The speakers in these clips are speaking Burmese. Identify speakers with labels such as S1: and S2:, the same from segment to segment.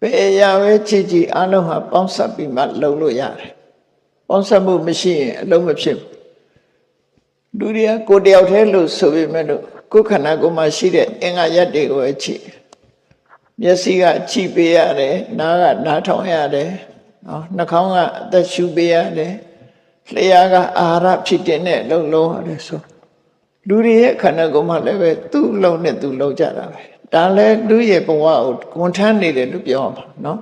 S1: ဘယ်အရာပဲချစ်ကြည်အလုံးဟာပေါင်းစပ်ပြီးမှလုံလို့ရတယ်ပေါင်းစပ်မှုမရှိရင်အလုံးမဖြစ်ဘူးလူတွေကကိုယ်တယောက်တည်းလို့ဆိုပေမဲ့လို့ကိုယ်ခန္ဓာကိုယ်မှာရှိတဲ့အင်္ဂါရက်တွေကိုပဲချစ်မျက်စိကကြည့်ပေးရတယ်နားကနားထောင်ရတယ်နော်နှာခေါင်းကအသက်ရှူပေးရတယ်လျှာကအာဟာရဖြစ်တဲ့နဲ့လုံလုံးရတယ်ဆိုလူတွေရဲ့ခန္ဓာကိုယ်မှာလည်းပဲသူ့လုံနဲ့သူလုံကြတာပဲ ဒါလည်းလူရဲ့ဘဝကိုဝန်ထမ်းနေတယ်လို့ပြောရမှာနော်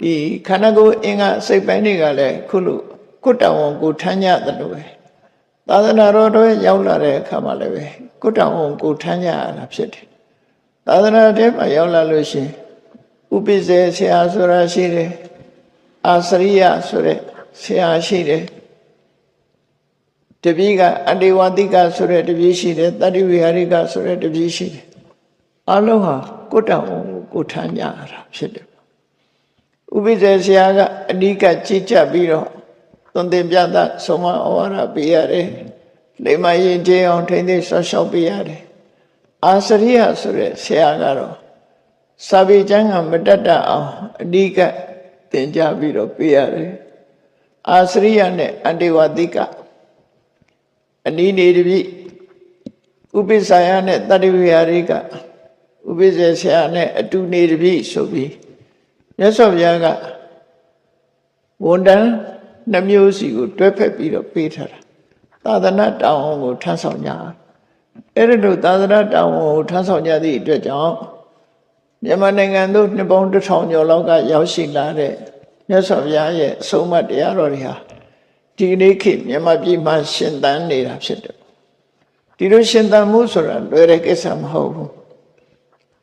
S1: ဒီခန္ဓာကိုယ်အင်္ဂါစိတ်ပိုင်းတွေကလည်းခုလိုကုတ္တဝံကိုထမ်းကြတယ်လို့ပဲသာသနာတော်တွေရောက်လာတဲ့အခါမှာလည်းပဲကုတ္တဝံကိုထမ်းကြရတာဖြစ်တယ်သာသနာထဲမှာရောက်လာလို့ရှိရင်ဥပိ္ပဇေဆရာဆိုတာရှိတယ်အာစရိယဆိုတဲ့ဆရာရှိတယ် တပည့်ကအတေဝတိကဆိုတဲ့တပည့်ရှိတယ်တတ္တိဝိဟာရိကဆိုတဲ့တပည့်ရှိတယ်အလုံးဟာကုတ္တဝံကိုကိုထမ်းကြရတာဖြစ်တယ်ဥပိ္ပဇေဆရာကအဓိကကြည်ကြပ်ပြီးတော့သွန်သင်ပြသဆုံးမဩဝါဒပေးရတယ်လိမ္မာရင်ကျေအောင်ထိမ့်သိမ်းဆော့ရှောက်ပေးရတယ်အာစရိယဆိုတဲ့ဆရာကတော့စာပေကျမ်းကမတတ်တတ်အောင်အဓိကသင်ကြားပြီးတော့ပေးရတယ်အာစရိယနဲ့အတေဝတိက အနီးနေတပြီဥပိ္ပစာယနဲ့တတ္တိဝိဟာရိကဥပိ္ပဇေဆရာနဲ့အတူနေတပြီဆိုပြီးမြတ်စွာဘုရားကဝန်တန်းနှမျိုးစီကိုတွဲဖက်ပြီးတော့ပေးထားတာသာသနာတောင်းကိုထမ်းဆောင်ကြအဲ့ဒီလိုသာသနာတောင်းကိုထမ်းဆောင်ကြသည့်အတွက်ကြောင့်မြန်မာနိုင်ငံသို့နှစ်ပေါင်းတစ်ထောင်ကျော်လောက်ကရောက်ရှိလာတဲ့မြတ်စွာဘုရားရဲ့အဆုံးအမတရားတော်တွေဟာ ဒီကနေ့ခေတ်မြန်မာပြည်မှာရှင်သန်နေတာဖြစ်တယ်ဒီလိုရှင်သန်မှုဆိုတာလွယ်တဲ့ကိစ္စမဟုတ်ဘူး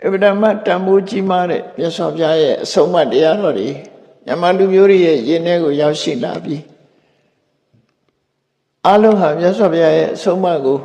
S1: အဗဒမတန်ဖိုးကြီးမားတဲ့မြတ်စွာဘုရားရဲ့အဆုံးအမတရားတော်တွေမြန်မာလူမျိုးတွေရဲ့ယဉ်ထဲကိုရောက်ရှိလာပြီးအလုံးဟာမြတ်စွာဘုရားရဲ့အဆုံးအမကို